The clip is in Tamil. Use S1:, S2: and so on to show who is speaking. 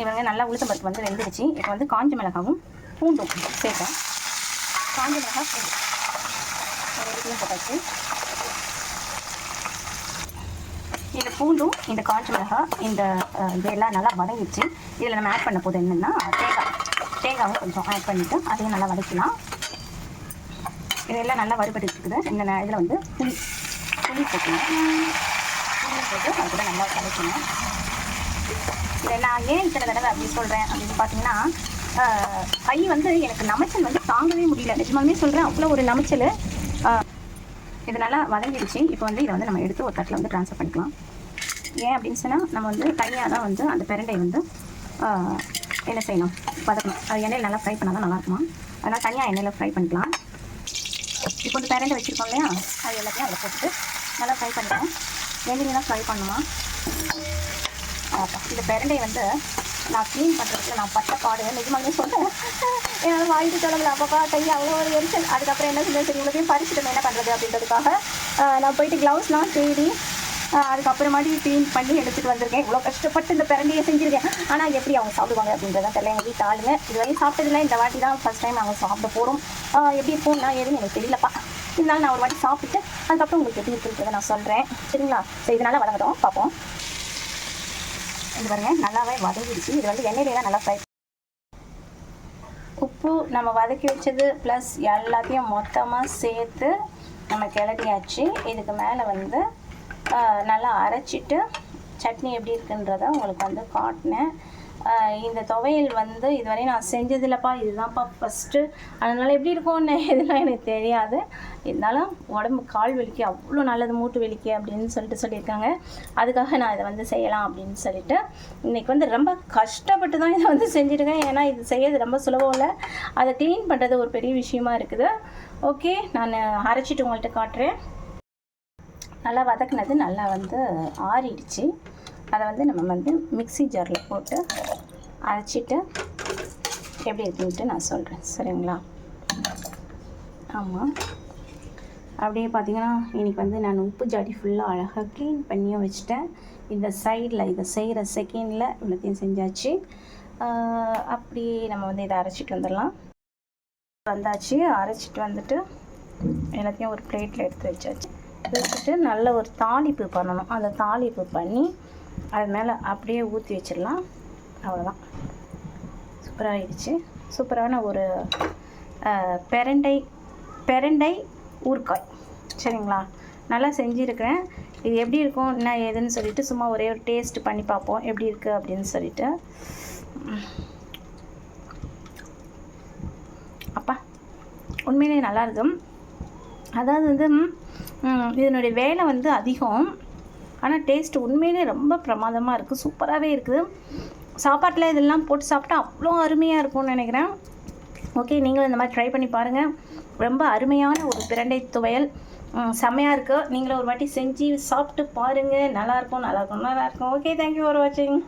S1: இவங்க நல்லா உளுத்தம் பருப்பு வந்து வெந்துருச்சு இப்போ வந்து காஞ்ச மிளகாவும் பூண்டும் சேர்த்தேன் காஞ்ச மிளகா பூண்டு. ஒரு போட்டாச்சு. இந்த பூண்டும் இந்த காஞ்ச மிளகாய் இந்த இதெல்லாம் நல்லா வதங்கிடுச்சு. இதில் நம்ம ஆட் பண்ண போது என்னென்னா தேங்காய் தேங்காவும் கொஞ்சம் ஆட் பண்ணிவிட்டு அதையும் நல்லா வதக்கலாம். இதெல்லாம் நல்லா வறுபட்டு இருக்குது இந்த இதில் வந்து புளி புளி போட்டுக்கணும் புளி போட்டு அது கூட நல்லா வதக்கணும். இதை நான் ஏன் இத்தனை தடவை அப்படி சொல்கிறேன் அப்படின்னு பார்த்தீங்கன்னா ஆஹ், கை வந்து எனக்கு நமைச்சல் வந்து தாங்கவே முடியல. நிஜமாலுமே சொல்கிறேன் அவ்வளோ ஒரு நமைச்சல். இதனால் இது நல்லா வதங்கிடுச்சு. இப்போ வந்து இதை வந்து நம்ம எடுத்து ஒரு தட்டில் வந்து ட்ரான்ஸ்ஃபர் பண்ணிக்கலாம். ஏன் அப்படின்னு சொன்னால் நம்ம வந்து தனியாக தான் வந்து அந்த பிரண்டை வந்து என்ன செய்யணும்? வதக்கணும். அது எண்ணெயில் நல்லா ஃப்ரை பண்ணால் தான் நல்லாயிருக்குமா அதனால் தனியாக எண்ணெயில் ஃப்ரை பண்ணிக்கலாம். இப்போ வந்து பிரண்டை வச்சுருக்கோம் இல்லையா? அது எல்லாத்தையும் அதில் போட்டுட்டு நல்லா ஃப்ரை பண்ணிக்கலாம். எண்ணெயில் தான் ஃப்ரை பண்ணுமா இந்த பிரண்டை வந்து நான் க்ளீன் பண்ணுறதுக்கு நான் பட்ட பாடு. நிஜமாலுமே சொல்கிறேன் என்னால் வாங்கிட்டு சொல்லல அப்பப்பா கை அவ்வளோ ஒரு எரிச்சல். அதுக்கப்புறம் என்ன செஞ்சேன் சரி இவ்வளோத்தையும் பறிச்சுட்டு என்ன பண்ணுறது அப்படின்றதுக்காக நான் போயிட்டு க்ளவுஸ்லாம் தேடி அதுக்கப்புறமாட்டி க்ளீன் பண்ணி எடுத்துகிட்டு வந்திருக்கேன். இவ்வளோ கஷ்டப்பட்டு இந்த பிரண்டையை செஞ்சுருக்கேன். ஆனால் எப்படி அவங்க சாப்பிடுவாங்க அப்படின்றத தெரியல. எங்கள் வீட்டு ஆளுங்க இதுவரையும் சாப்பிட்டதில்லை. இந்த வாட்டி தான் ஃபஸ்ட் டைம் அவங்க சாப்பிட போகிறோம் எப்படி இருக்கும்னா எதுவும் எனக்கு தெரியலப்பா. இருந்தாலும் நான் ஒரு வாட்டி சாப்பிட்டு அதுக்கப்புறம் உங்களுக்கு எப்படி இருக்குன்றதை நான் சொல்கிறேன் சரிங்களா? ஸோ இதனால் வளர்ந்தோம் பார்ப்போம். இது பாருங்க நல்லாவே வதங்கிடுச்சு. இது வந்து எண்ணெயிலே தான் நல்லா ஃப்ரை உப்பு நம்ம வதக்கி வச்சது ப்ளஸ் எல்லாத்தையும் மொத்தமாக சேர்த்து நம்ம கிளறியாச்சு. இதுக்கு மேலே வந்து நல்லா அரைச்சிட்டு சட்னி எப்படி இருக்குன்றத உங்களுக்கு வந்து காட்டினேன். இந்த துவையல் வந்து இதுவரை நான் செஞ்சதில்லப்பா இதுதான்ப்பா ஃபஸ்ட்டு அதனால் எப்படி இருக்கும்னு இதெல்லாம் எனக்கு தெரியாது. இருந்தாலும் உடம்பு கால் வலிக்கு அவ்வளோ நல்லது மூட்டு வலிக்கு அப்படின்னு சொல்லிட்டு சொல்லியிருக்காங்க. அதுக்காக நான் இதை வந்து செய்யலாம் அப்படின்னு சொல்லிட்டு. இன்றைக்கி வந்து ரொம்ப கஷ்டப்பட்டு தான் இதை வந்து செஞ்சுருக்கேன். ஏன்னா இது செய்யறது ரொம்ப சுலபம் இல்லை. அதை க்ளீன் பண்ணுறது ஒரு பெரிய விஷயமா இருக்குது. ஓகே நான் அரைச்சிட்டு உங்கள்கிட்ட காட்டுறேன். நல்லா வதக்குனது நல்லா வந்து ஆறிடுச்சு. அதை வந்து நம்ம வந்து மிக்ஸி ஜாரில் போட்டு அரைச்சிட்டு எப்படி இருக்குன்ட்டு நான் சொல்கிறேன் சரிங்களா? ஆமாம் அப்படியே பார்த்தீங்கன்னா இன்றைக்கி வந்து நான் உப்பு ஜாடி ஃபுல்லாக அழகாக க்ளீன் பண்ணியும் வச்சுட்டேன். இந்த சைடில் இதை செய்கிற செகண்டில் இவ்வளோத்தையும் செஞ்சாச்சு. அப்படியே நம்ம வந்து இதை அரைச்சிட்டு வந்துடலாம். வந்தாச்சு. அரைச்சிட்டு வந்துட்டு எல்லாத்தையும் ஒரு பிளேட்டில் எடுத்து வச்சாச்சு. வச்சுட்டு நல்ல ஒரு தாளிப்பு பண்ணணும். அந்த தாளிப்பு பண்ணி அது மேலே அப்படியே ஊற்றி வச்சிடலாம். அவ்வளோதான் சூப்பராகிடுச்சு சூப்பரான ஒரு பெரண்டை பெரண்டை ஊறுக்காய் சரிங்களா? நல்லா செஞ்சுருக்கிறேன். இது எப்படி இருக்கும் என்ன ஏதுன்னு சொல்லிட்டு சும்மா ஒரே ஒரு டேஸ்ட் பண்ணி பார்ப்போம். எப்படி இருக்குது அப்படின்னு சொல்லிட்டு. அப்பா உண்மையிலே நல்லா இருக்கும். அதாவது வந்து இதனுடைய வேலை வந்து அதிகம். ஆனால் டேஸ்ட் உண்மையிலே ரொம்ப பிரமாதமாக இருக்குது சூப்பராகவே இருக்குது. சாப்பாட்டில் இதெல்லாம் போட்டு சாப்பிட்டா அவ்வளோ அருமையாக இருக்கும்னு நினைக்கிறேன். ஓகே நீங்களும் இந்த மாதிரி ட்ரை பண்ணி பாருங்கள் ரொம்ப அருமையான ஒரு பிரண்டை துவையல். செம்மையாக இருக்குது நீங்களும் ஒரு வாட்டி செஞ்சு சாப்பிட்டு பாருங்கள் நல்லாயிருக்கும் நல்லாயிருக்கும் நல்லாயிருக்கும் ஓகே தேங்க்யூ ஃபார் வாட்சிங்